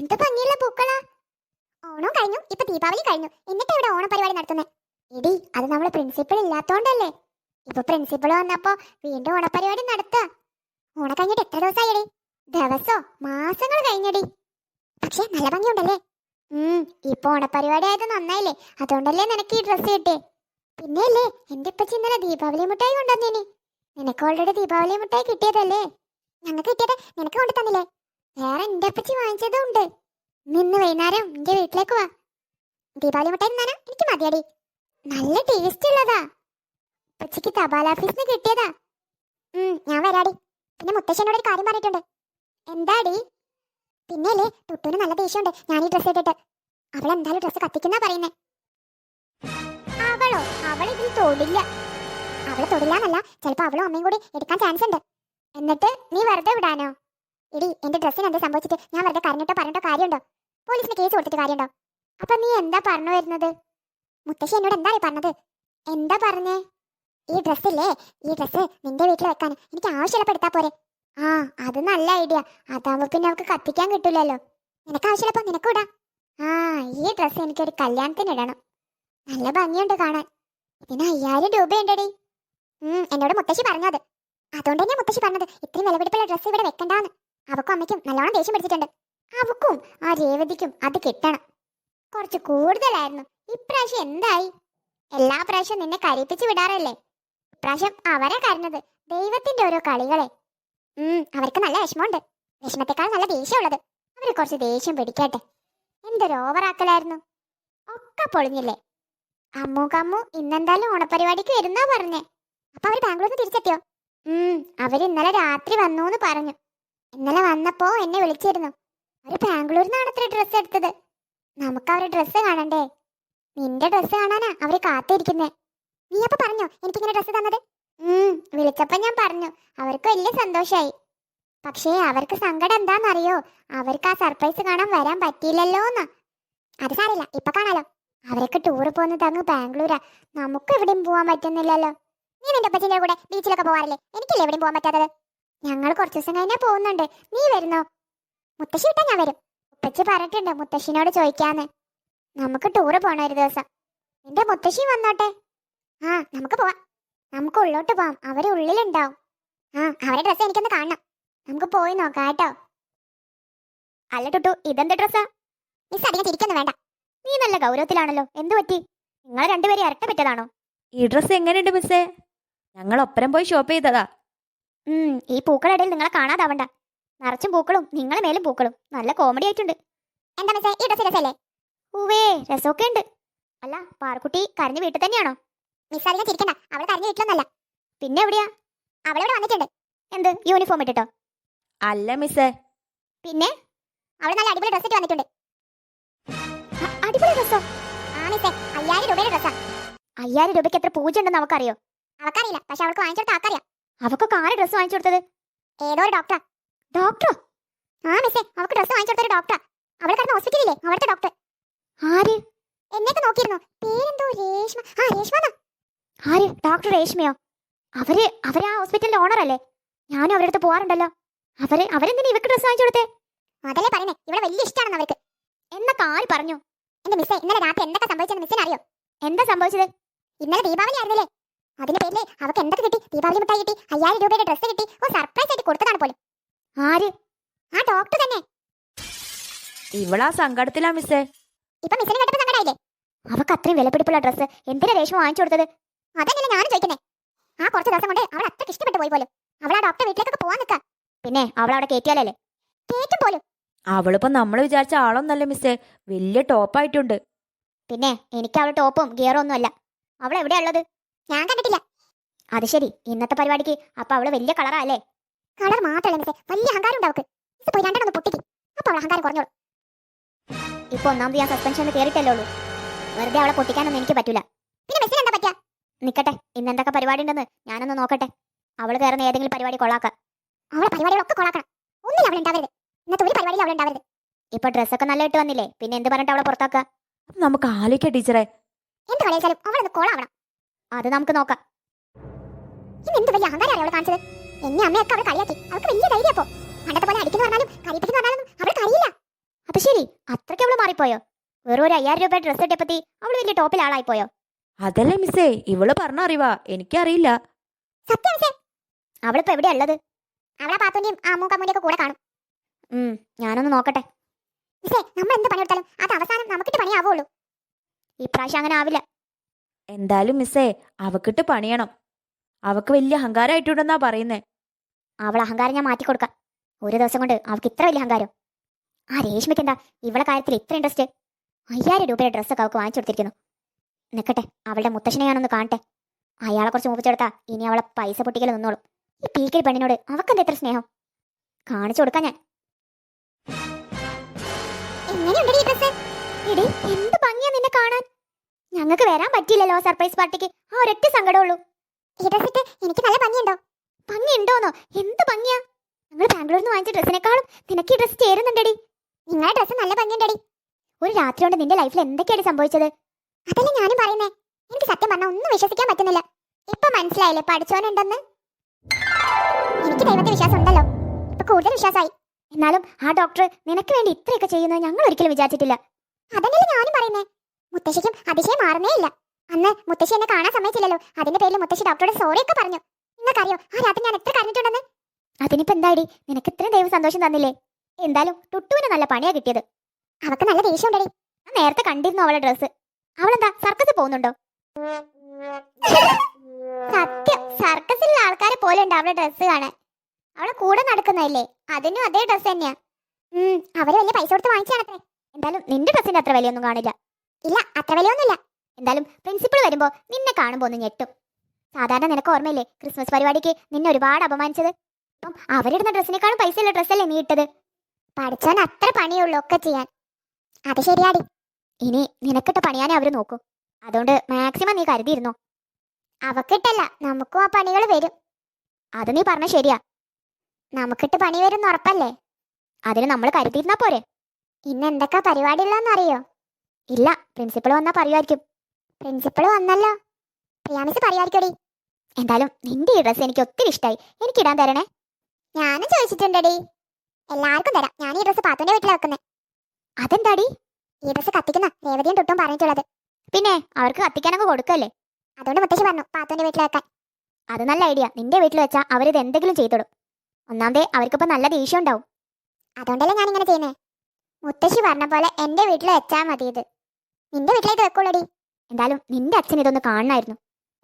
എന്ത് ഭംഗിയുള്ള പൂക്കളാ. ഓണം കഴിഞ്ഞു. ഇപ്പൊ ദീപാവലി കഴിഞ്ഞു. എന്നിട്ട് ഇവിടെ ഓണ പരിപാടി നടത്തുന്നത് എടി അത് നമ്മൾ പ്രിൻസിപ്പൾ ഇല്ലാത്തോണ്ടല്ലേ. ഇപ്പൊ പ്രിൻസിപ്പൾ വന്നപ്പോ വീണ്ടും ഓണപരിപാടി നടത്തുക ഓണം കഴിഞ്ഞിട്ട് എത്ര ദിവസമായിടി ദിവസോ മാസങ്ങൾ കഴിഞ്ഞടി. പക്ഷെ നല്ല ഭംഗിയുണ്ടല്ലേ? ഉം ഇപ്പൊ ഓണപരിപാടി ആയത് നന്നായില്ലേ? അതുകൊണ്ടല്ലേ നിനക്ക് ഈ ഡ്രസ്സ് കിട്ടിയേ. പിന്നെയല്ലേ എന്റെ ഇപ്പച്ചി ഇന്നലെ ദീപാവലി മുട്ടായി കൊണ്ടുവന്നേനി. നിനക്ക് ഓൾറെഡി ദീപാവലി മുട്ടായി കിട്ടിയതല്ലേ? ഞങ്ങൾക്ക് കിട്ടിയത് നിനക്ക് കൊണ്ടു തന്നില്ലേ വേറെ എന്റെ അപ്പച്ചി വാങ്ങിച്ചതും ഉണ്ട്. നിന്ന് വൈകുന്നേരം എന്റെ വീട്ടിലേക്ക് വാ. ദീപാവലി മുട്ടായി എനിക്ക് മതിയടി. നല്ല ടേസ്റ്റ് ഉള്ളതാ. അപ്പച്ചിക്ക് തപാൽ ഓഫീസിന് കിട്ടിയതാ. ഉം ഞാൻ വരാടി. പിന്നെ മുത്തശ്ശനോട് ഒരു കാര്യം പറഞ്ഞിട്ടുണ്ട്. എന്താടി? പിന്നെയല്ലേ ടുട്ടുവിന് നല്ല ദേഷ്യമുണ്ട്. ഞാൻ ഈ ഡ്രസ്സ് ഇട്ടിട്ട്. അവൾ എന്തായാലും ഡ്രസ്സ് കത്തിക്കുന്ന പറയുന്നേ. അവളോ? അവൾ ഇതിൽ തൊടില്ല. അവൾ തൊടില്ലാന്നല്ല ചിലപ്പോ അവളും അമ്മയും കൂടി എടുക്കാൻ ചാൻസ് ഉണ്ട്. എന്നിട്ട് നീ വെറുതെ വിടാനോ? എടി എന്റെ ഡ്രസ്സിന് എന്താ സംഭവിച്ചിട്ട്? ഞാൻ വെറുതെ കരഞ്ഞിട്ടോ പറഞ്ഞിട്ടോ കാര്യമുണ്ടോ? പോലീസിന് കേസ് കൊടുത്തിട്ട് കാര്യമുണ്ടോ? അപ്പൊ നീ എന്താ പറഞ്ഞു വരുന്നത്? മുത്തശ്ശി എന്നോട് എന്താണ് പറഞ്ഞത്? എന്താ പറഞ്ഞേ? ഈ ഡ്രസ്സില്ലേ ഈ ഡ്രസ്സ് നിന്റെ വീട്ടിൽ വെക്കാൻ എനിക്ക് ആവശ്യമുള്ളപ്പോൾ എടുത്താ പോരെ. ആ അത് നല്ല ഐഡിയ അതാവുമ്പോ പിന്നെ നമുക്ക് കത്തിക്കാൻ കിട്ടില്ലല്ലോ നിനക്ക് ആവശ്യമുള്ളപ്പോ നിനക്ക് ഇടാം. ആ ഈ ഡ്രസ്സ് എനിക്കൊരു കല്യാണത്തിന് ഇടണം. നല്ല ഭംഗിയുണ്ട് കാണാൻ. ഇതിന് അയ്യായിരം രൂപയുണ്ടടി. ഉം എന്നോട് മുത്തശ്ശി പറഞ്ഞത്. അതുകൊണ്ട് തന്നെ മുത്തശ്ശി പറഞ്ഞത്? ഇത്രയും വിലപിടിപ്പുള്ള ഡ്രസ്സ് ഇവിടെ വെക്കണ്ടാന്ന്. അവക്കും അമ്മയ്ക്കും നല്ലോണം ദേഷ്യം പിടിച്ചിട്ടുണ്ട്. അവക്കും ആ രേവതിക്കും അത് കിട്ടണം. കുറച്ച് കൂടുതലായിരുന്നു. ഇപ്രാവശ്യം എന്തായി? എല്ലാ പ്രാവശ്യം നിന്നെ കരയിപ്പിച്ച് വിടാറല്ലേ? ഇപ്രാവശ്യം അവരെ കരഞ്ഞത് ദൈവത്തിന്റെ ഓരോ കളികളെ. ഉം അവർക്ക് നല്ല വിഷമമുണ്ട്. വിഷമത്തെക്കാൾ നല്ല ദേഷ്യമുള്ളത്. അവർ കുറച്ച് ദേഷ്യം പിടിക്കട്ടെ. എന്തൊരു ഓവറാക്കലായിരുന്നു. ഒക്കെ പൊളിഞ്ഞില്ലേ? അമ്മു കമ്മു ഇന്നെന്തായാലും ഓണപരിപാടിക്ക് വരുന്നാ പറഞ്ഞേ. അപ്പൊ അവർ ബാംഗ്ലൂരിൽ നിന്ന് തിരിച്ചെത്തിയോ? ഉം അവർ ഇന്നലെ രാത്രി വന്നു എന്ന് പറഞ്ഞു. ഇന്നലെ വന്നപ്പോ എന്നെ വിളിച്ചിരുന്നു. അവർ ബാംഗ്ലൂരിൽ നിന്നാണ് അത്ര ഡ്രസ്സ് എടുത്തത്. നമുക്ക് അവരുടെ ഡ്രസ്സ് കാണണ്ടേ? നിന്റെ ഡ്രസ്സ് കാണാനാ അവർ കാത്തിരിക്കുന്നേ. നീ അപ്പൊ പറഞ്ഞോ എനിക്കിങ്ങനെ ഡ്രസ്സ് തന്നത്? ഉം വിളിച്ചപ്പോ ഞാൻ പറഞ്ഞു. അവർക്ക് വലിയ സന്തോഷായി. പക്ഷേ അവർക്ക് സങ്കടം എന്താണെന്നറിയോ അവർക്ക് ആ സർപ്രൈസ് കാണാൻ വരാൻ പറ്റിയില്ലല്ലോ എന്ന് അത് സാരില്ല ഇപ്പൊ കാണാലോ. അവരൊക്കെ ടൂർ പോകുന്നത് അങ്ങ് ബാംഗ്ലൂരാ. നമുക്ക് എവിടെയും പോകാൻ പറ്റുന്നില്ലല്ലോ. നീ നിന്റെ അപ്പച്ചന്റെ കൂടെ ബീച്ചിലൊക്കെ പോവാറില്ലേ? എനിക്കല്ലേ എവിടെയും പോകാൻ പറ്റാത്തത്? ഞങ്ങൾ കുറച്ചു ദിവസം കഴിഞ്ഞാ പോകുന്നുണ്ട്. നീ വരുന്നോ? മുത്തശ്ശി വിട്ടാ ഞാൻ വരും. മുത്തശ്ശി പറഞ്ഞിട്ടുണ്ട് മുത്തശ്ശിനോട് ചോദിക്കാന്ന്. നമുക്ക് ടൂറ് പോണ ഒരു ദിവസം. നിന്റെ മുത്തശ്ശി വന്നോട്ടെ. ആ നമുക്ക് പോവാം. നമുക്ക് ഉള്ളോട്ട് പോവാം. അവർ ഉള്ളിലുണ്ടാവും. ആ അവരെ ഡ്രസ്സ് എനിക്കൊന്ന് കാണണം. നമുക്ക് പോയി നോക്കാം കേട്ടോ. അല്ല ടുട്ടു ഇതെന്ത് ഡ്രസ്സാ മിസ് അധികം ചിരിക്കൊന്നും വേണ്ട. നീ നല്ല ഗൗരവത്തിലാണല്ലോ. എന്തു പറ്റി? നിങ്ങൾ രണ്ടുപേരും ഇരട്ട പറ്റതാണോ? ഈ ഡ്രസ്സ് എങ്ങനെയുണ്ട് മിസ്സേ ഞങ്ങൾ ഒപ്പരം പോയി ഷോപ്പ് ചെയ്തതാ. ഈ പൂക്കളിടയിൽ നിങ്ങളെ കാണാതാവണ്ട. നിറച്ചും പൂക്കളും നിങ്ങളെ മേലും പൂക്കളും. നല്ല കോമഡി ആയിട്ടുണ്ട്. എന്താ മിസ്സേ? ഈ ഡ്രസ് രസല്ലേ? ഊവേ രസമൊക്കെ ഉണ്ട് അല്ല പാർക്കുട്ടി കരഞ്ഞു വീട്ടിൽ തന്നെയാണോ? മിസ് അധികം ചിരിക്കണ്ട. അവൾ കരഞ്ഞു വീട്ടിലൊന്നല്ല പിന്നെ എവിടെയാ? അവളിവിടെ വന്നിട്ടുണ്ട്. എന്ത് യൂണിഫോം ഇട്ടിട്ടോ? അല്ല മിസ്സേ. പിന്നെ? അവൾ നല്ല അടിപൊളി ഡ്രസ് ഇട്ട് വന്നിട്ടുണ്ട്. അടിപൊളി ഡ്രസ്സോ ആ? മിസ്സേ അയ്യായിരം രൂപയുടെ ഡ്രസ്സാ അയ്യായിരം രൂപയ്ക്ക് എത്ര പൂജ ഉണ്ടെന്ന് അവക്കറിയോ അവക്കറിയില്ല പക്ഷെ അവൾക്ക് വാങ്ങിച്ചിട്ട് കൊടുത്ത ആക്കറിയാം അവക്കൊക്കെ ആര് ഡ്രസ് വാങ്ങിച്ചു കൊടുത്തത്? ഏതോ ഒരു ഡോക്ടറാ ഡോക്ടറോ ആ മിസ്സേ അവൾക്ക് ഡ്രസ് വാങ്ങിച്ചു കൊടുത്തൊരു ഡോക്ടറാ അവൾ കിടന്ന ഹോസ്പിറ്റലില്ലേ അവിടുത്തെ ഡോക്ടർ ആര്? എന്നെയൊക്കെ നോക്കിയിരുന്നു? പേരെന്തോ രേഷ്മ. ആ രേഷ്മ ആര്? ഡോക്ടർ രേഷ്മയോ? അവർ അവർ ഹോസ്പിറ്റലിന്റെ ഓണർ അല്ലേ? ഞാനും അവരുടെ അടുത്ത് പോവാറുണ്ടല്ലോ. അവർ അവരെന്തിനാ ഇവക്ക് ഡ്രസ് വാങ്ങിച്ചു കൊടുത്തേ? അതല്ലേ പറയണേ ഇവിടെ വലിയ ഇഷ്ടമാണെന്ന് അവർക്ക് എന്നൊക്കെ ആര് പറഞ്ഞു? എന്റെ മിസ്സേ ഇന്നലെ രാത്രി എന്തൊക്കെ സംഭവിച്ചെന്ന് മിസ്സിന് അറിയോ? എന്താ സംഭവിച്ചത്? ഇന്നലെ ദീപാവലി ആയിരുന്നില്ലേ? അതിന്റെ പേരിൽ അവക്ക് എന്തൊക്കെ കിട്ടി? ദീപാവലി മിഠായി കിട്ടി അയ്യായിരം രൂപയുടെ ഡ്രസ്സ് കിട്ടി ഓ സർപ്രൈസ് ആയിട്ട് കൊടുത്തതാണ് പോലും. ആര്? ആ ഡോക്ടർ തന്നെ. ഇവളാ സങ്കടത്തിലാ മിസ്സേ ഇപ്പൊ മിസ്സിനെ കേട്ടപ്പോ സങ്കടായില്ലേ? അവക്ക് അത്രയും വിലപിടിപ്പുള്ള ഡ്രസ്സ് എന്തിനാ രേഷ്മ വാങ്ങിച്ചു കൊടുത്തത്? അതന്നെയല്ലേ ഞാനും ചോദിക്കുന്നേ. ആ കുറച്ച് ദിവസം കൊണ്ട് അവൾ അത്ര ഇഷ്ടപ്പെട്ടു പോയി പോലും. അവൾ ആ ഡോക്ടർ വീട്ടിലേക്കൊക്കെ പോവാൻ നിൽക്കാം പിന്നെ അവൾ അവിടെ കയറ്റിയാലല്ലേ കേറ്റും പോലും. അവളിപ്പോ നമ്മൾ വിചാരിച്ച ആളൊന്നല്ല മിസ്സേ വലിയ ടോപ്പായിട്ടുണ്ട് പിന്നെ എനിക്ക് അവൾ ടോപ്പും ഗിയറും ഒന്നും അല്ല അവൾ എവിടെയാ ഉള്ളത്? ഞാൻ കണ്ടിട്ടില്ല. അത് ശരി. ഇന്നത്തെ പരിപാടിക്ക് അപ്പൊ അവൾ വലിയ കളറാ അല്ലേ കളർ മാത്രമല്ല മിസ്സേ വലിയ അഹങ്കാരം ഉണ്ട് അവൾക്ക്. മിസ് പോയി രണ്ടെണ്ണം പൊട്ടിക്ക്. അപ്പൊ അവൾ അഹങ്കാരം കുറഞ്ഞോളൂ. ഇപ്പൊ ഒന്നാമത് ഞാൻ സസ്പെൻഷനിൽ കയറിയിട്ടല്ലേ ഉള്ളൂ. വെറുതെ അവളെ പൊട്ടിക്കാനൊന്നും എനിക്ക് പറ്റൂല. പിന്നെ മിസ്സിന് എന്താ പറ്റാ നിക്കട്ടെ. ഇന്ന് എന്തൊക്കെ പരിപാടി ഉണ്ടെന്ന് ഞാനൊന്ന് നോക്കട്ടെ. അവൾ കയറുന്ന ഏതെങ്കിലും പരിപാടി കൊള്ളാക്കാം. അവളെ പരിപാടികളൊക്കെ കൊള്ളാക്കണം. ഒന്നിനും അവൾ ഉണ്ടാവരുത് ഇന്നത്തെ ഒരു പരിപാടിയിൽ അവൾ ഉണ്ടാവരുത് ഇപ്പൊ ഡ്രസ്സൊക്കെ നല്ല ഇട്ട് വന്നില്ലേ? പിന്നെ എന്ത് പറഞ്ഞിട്ട് അവളെ പുറത്താക്കുക നമുക്ക് ആലോചിക്കാം ടീച്ചറെ. എന്ത് കളിയാച്ചാലും അവളൊന്ന് കോളാവണം അത് നമുക്ക് നോക്കാം. എന്ത് വലിയ അഹങ്കാരം അവളെ കാണിച്ചത്? എന്നെ അമ്മയൊക്കെ അവൾ കളിയാക്കി. അവൾക്ക് വലിയ ധൈര്യം അപ്പോ? പണ്ടത്തെ പോലെ അടിക്കുന്നു പറഞ്ഞാലും കരിപ്പിക്കുന്നു പറഞ്ഞാലും അവൾ അപ്പൊ ശരി. അത്രയ്ക്ക് അവൾ മാറിപ്പോയോ? വെറും ഒരു അയ്യായിരം രൂപ ഡ്രസ് ഇട്ടപ്പത്തി അവൾ വലിയ ടോപ്പിൽ പോയോ അതല്ല മിസ്സേ ഇവൾ പറഞ്ഞ അറിവാ. എനിക്കറിയില്ല. സത്യം മിസ്സേ. അവളിപ്പോ എവിടെയാ ഉള്ളത്? അവളെ പാത്തുന്റെയും അമ്മൂ കമ്മൂന്റെ ഒക്കെ കൂടെ കാണും. ഉം ഞാനൊന്ന് നോക്കട്ടെ. മിസ്സേ നമ്മൾ എന്ത് പണിയെടുത്താലും അത് അവസാനം നമുക്കിട്ട് പണിയാവുള്ളൂ. ഇപ്രാവശ്യം അങ്ങനെ ആവില്ല. എന്തായാലും മിസ്സേ അവക്കിട്ട് പണിയണം. അവക്ക് വലിയ അഹങ്കാരമായിട്ടുണ്ടെന്നാ പറയുന്നേ. അവൾ അഹങ്കാരം ഞാൻ മാറ്റി കൊടുക്കാം. ഒരു ദിവസം കൊണ്ട് അവൾക്ക് ഇത്ര വലിയ അഹങ്കാരം. ആ രേഷ്മയ്ക്ക് എന്താ ഇവളെ കാര്യത്തിൽ ഇത്ര ഇൻട്രസ്റ്റ് അയ്യായിരം രൂപയുടെ ഡ്രസ്സൊക്കെ അവൾക്ക് വാങ്ങിച്ചു കൊടുത്തിരിക്കുന്നു. നിൽക്കട്ടെ അവളുടെ മുത്തശ്ശനെ ഞാനൊന്ന് കാണട്ടെ. അയാളെ കുറച്ച് മൂപ്പിച്ചെടുത്താ ഇനി അവളെ പൈസ പൊട്ടിക്കൽ നിന്നോളും. ഈ പീക്കൽ പെണ്ണിനോട് അവക്കെന്താ ഇത്ര സ്നേഹം? കാണിച്ചു കൊടുക്കാം ഞാൻ. എങ്ങനെയുണ്ട് ഈ ഡ്രസ്സ് എടി എന്ത് ഭംഗിയാ നിന്നെ കാണാൻ? ഞങ്ങൾക്ക് വരാൻ പറ്റിയില്ലല്ലോ സർപ്രൈസ് പാർട്ടിക്ക്. ആ ഒരൊറ്റ സങ്കടമുള്ളൂ ഈ ഡ്രസ് ഇട്ട് എനിക്ക് നല്ല ഭംഗിയുണ്ടോ? ഭംഗിയുണ്ടോന്നോ? എന്ത് ഭംഗിയാ? ഞങ്ങൾ ബാംഗ്ലൂരിൽ നിന്ന് വാങ്ങിച്ച ഡ്രസ്സിനേക്കാളും നിനക്ക് ഈ ഡ്രസ്സ് ചേരുന്നുണ്ടടി. നിങ്ങളുടെ ഡ്രസ്സ് നല്ല ഭംഗിയുണ്ടടി. ഒരു രാത്രി കൊണ്ട് നിന്റെ ലൈഫിൽ എന്തൊക്കെയാണ് സംഭവിച്ചത്? അതല്ലേ ഞാനും പറയുന്നേ. എനിക്ക് സത്യം പറഞ്ഞാൽ ഒന്നും വിശ്വസിക്കാൻ പറ്റുന്നില്ല. ഇപ്പൊ മനസ്സിലായില്ലേ പഠിച്ചോനുണ്ടെന്ന് എനിക്ക് ദൈവത്തെ വിശ്വാസം ഉണ്ടല്ലോ ഇപ്പൊ കൂടുതൽ വിശ്വാസമായി. എന്നാലും ആ ഡോക്ടർ നിനക്ക് വേണ്ടി ഇത്രയൊക്കെ ചെയ്യുന്നത് ഞങ്ങൾ ഒരിക്കലും വിചാരിച്ചിട്ടില്ല. അതല്ലേ ഞാനും പറയുന്നേ. മുത്തശ്ശിക്കും അതിശയം മാറുന്നേ ഇല്ല. അന്ന് മുത്തശ്ശി എന്നെ കാണാൻ സമ്മതിച്ചില്ലല്ലോ. അതിന്റെ പേരിൽ മുത്തശ്ശി ഡോക്ടറോട് സോറി ഒക്കെ പറഞ്ഞു. നിങ്ങൾക്കറിയോ ആ രാത്രി ഞാൻ എത്ര കരഞ്ഞിട്ടുണ്ടെന്ന്? അതിനിപ്പോ എന്താടി? നിനക്ക് ഇത്രയും ദൈവം സന്തോഷം തന്നില്ലേ? എന്തായാലും ടുട്ടുവിന് നല്ല പണിയാ കിട്ടിയത്. അവക്ക് നല്ല ദേഷ്യം ഉണ്ടടി ഞാൻ നേരത്തെ കണ്ടിരുന്നു അവളെ ഡ്രസ്സ് അവളെന്താ സർക്കസിൽ പോകുന്നുണ്ടോ? സത്യം സർക്കസിലുള്ള ആൾക്കാരെ പോലെ ഉണ്ട് അവളുടെ ഡ്രസ്സ് കാണാൻ. അവളെ കൂടെ നടക്കുന്നതല്ലേ? അതിനും അതേ ഡ്രസ്സ് തന്നെയാ. അവർ വലിയ പൈസ കൊടുത്ത് വാങ്ങിച്ചാണത്രേ എന്തായാലും നിന്റെ ഡ്രസ്സിന്റെ അത്ര വിലയൊന്നും കാണില്ല. ഇല്ല അത്ര വിലയൊന്നുമില്ല. എന്തായാലും പ്രിൻസിപ്പൾ വരുമ്പോ നിന്നെ കാണുമ്പോൾ ഒന്ന് ഞെട്ടും. സാധാരണ നിനക്ക് ഓർമ്മയില്ലേ ക്രിസ്മസ് പരിപാടിക്ക് നിന്നെ ഒരുപാട് അപമാനിച്ചത്? അപ്പം അവരിടുന്ന ഡ്രസ്സിനേക്കാളും പൈസയുള്ള ഡ്രസ്സല്ലേ നീ ഇട്ടത്? പഠിച്ചാൻ അത്ര പണിയുള്ളൂ ഒക്കെ ചെയ്യാൻ. അത് ശരിയാടി. ഇനി നിനക്കിട്ട് പണിയാനേ അവർ നോക്കൂ. അതുകൊണ്ട് മാക്സിമം നീ കരുതിയിരുന്നോ? അവക്കിട്ടല്ല നമുക്കും ആ പണികൾ വരും. അത് നീ പറഞ്ഞ ശരിയാ. നമുക്കിട്ട് പണി വരും ഉറപ്പല്ലേ? അതിന് നമ്മൾ കരുതിയിരുന്നാ പോരെ. ഇന്ന് എന്തൊക്കെ പരിപാടി ഉള്ളതെന്നറിയോ ഇല്ല പ്രിൻസിപ്പൾ വന്നാ പറയുമായിരിക്കും പ്രിൻസിപ്പൾ വന്നല്ലോ. പ്രിയാമിസ് പറയുമായിരിക്കടി എന്തായാലും നിന്റെ ഈ ഡ്രസ്സ് എനിക്ക് ഒത്തിരി ഇഷ്ടമായി എനിക്ക് ഇടാൻ തരണേ. ഞാനും ചോദിച്ചിട്ടുണ്ടടി. എല്ലാവർക്കും തരാം. ഞാൻ ഈ ഡ്രസ്സ് പാത്തുന്റെ വീട്ടിൽ വെക്കുന്നത് അതെന്താടി? ഈ ഡ്രസ്സ് കത്തിക്കുന്ന രേവതിയും തൊട്ടും പറഞ്ഞിട്ടുള്ളത്. പിന്നെ അവർക്ക് കത്തിക്കാനൊക്കെ കൊടുക്കല്ലേ? അതുകൊണ്ട് മുത്തശ്ശി പറഞ്ഞു പാത്തുന്റെ വീട്ടിൽ വെക്കാൻ. അത് നല്ല ഐഡിയ. നിന്റെ വീട്ടിൽ വെച്ചാൽ അവരിത് എന്തെങ്കിലും ചെയ്തോടും. ഒന്നാമതേ അവർക്കിപ്പോ നല്ല ദേഷ്യം ഉണ്ടാവും. അതുകൊണ്ടല്ലേ ഞാനിങ്ങനെ ചെയ്യുന്നേ. മുത്തശ്ശി പറഞ്ഞ പോലെ എന്റെ വീട്ടിൽ വെച്ചാൽ മതി ഇത് നിന്റെ വീട്ടിലേക്ക് വെക്കുള്ളടി എന്തായാലും നിന്റെ അച്ഛൻ ഇതൊന്ന് കാണണമായിരുന്നു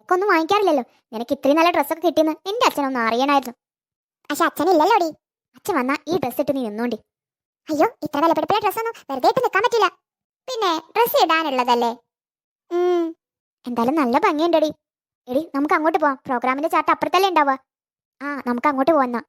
ഒന്നും വാങ്ങിക്കാറില്ലല്ലോ. നിനക്ക് ഇത്രയും നല്ല ഡ്രസ്സൊക്കെ കിട്ടിയെന്ന് നിന്റെ അച്ഛനൊന്ന് അറിയണമായിരുന്നു പക്ഷെ അച്ഛനില്ലല്ലോടി. അച്ഛൻ വന്നാ ഈ ഡ്രസ്സ് ഇട്ട് നീ നിന്നോണ്ടി. അയ്യോ ഇത്ര വിലപിടിപ്പുള്ള ഡ്രസ്സൊന്നും വെറുതെ ഇട്ട് നിൽക്കാൻ പറ്റില്ല. പിന്നെ ഡ്രസ്സ് ഇടാനുള്ളതല്ലേ? എന്തായാലും നല്ല ഭംഗിയുണ്ടടി. എടി നമുക്ക് അങ്ങോട്ട് പോവാം. പ്രോഗ്രാമിന്റെ ചാർട്ട് അപ്പുറത്തല്ലേ ഉണ്ടാവുക. ആ നമുക്ക് അങ്ങോട്ട് പോവാന്നാ